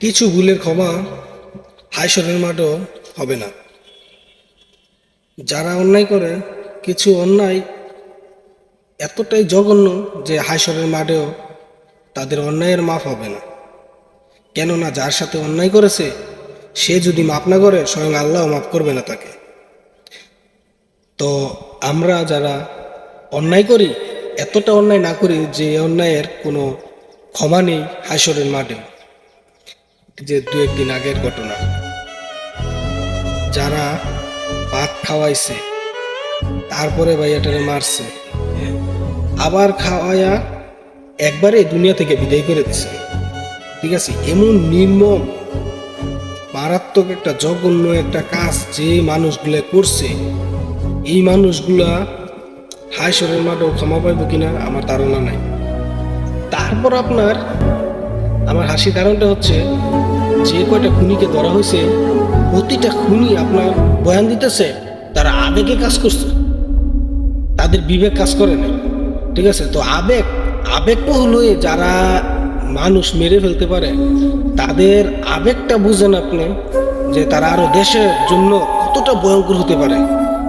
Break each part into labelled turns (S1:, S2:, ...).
S1: কিছু ভুলের ক্ষমা হাইসরের মাঠও হবে না। যারা অন্যায় করে, কিছু অন্যায় এতটাই জঘন্য যে হাইসরের মাঠেও তাদের অন্যায়ের মাফ হবে না। কেননা যার সাথে অন্যায় করেছে, সে যদি মাফ না করে, স্বয়ং আল্লাহ মাফ করবে না তাকে। তো আমরা যারা অন্যায় করি, এতটা অন্যায় না করি যে অন্যায়ের কোনো ক্ষমা নেই হাসরের মাঠে। যে দু একদিন আগের ঘটনা। যারা ভাত খাওয়াইছে, তারপরে ভাইয়াটারে মারছে, আবার খাওয়াইয়া একবারে দুনিয়া থেকে বিদায় করে দিছে। ঠিক আছে, এমন নির্মম, মারাত্মক একটা জঘন্য একটা কাজ যে মানুষগুলো করছে, এই মানুষগুলা হাইসরের মাঠেও ক্ষমা পাইব কিনা আমার ধারণা নাই। তারপর আপনার, আমার হাসি কারণটা হচ্ছে যে কয়টা খুনিকে ধরা হয়েছে, প্রতিটা খুনি আপনার বয়ান দিতেছে, তারা আবেগে কাজ করছে। তাদের বিবেক কাজ করে নাই। ঠিক আছে? তো আবেগ আবেগবহুল হয়ে যারা মানুষ মেরে ফেলতে পারে, তাদের আবেগটা বুঝেন আপনি যে তারা আরও দেশের জন্য কতটা ভয়ঙ্কর হতে পারে।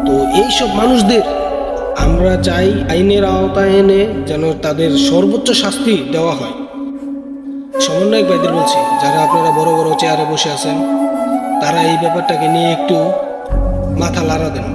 S1: তো এইসব মানুষদের আমরা চাই আইনের আওতায় এনে যেন তাদের সর্বোচ্চ শাস্তি দেওয়া হয়। সমন্বয়ক ভাইদের বলছি, যারা আপনারা বড় চেয়ারে বসে আছেন। তারা এই ব্যাপারটাকে নিয়ে একটু মাথা লাড়া দেন।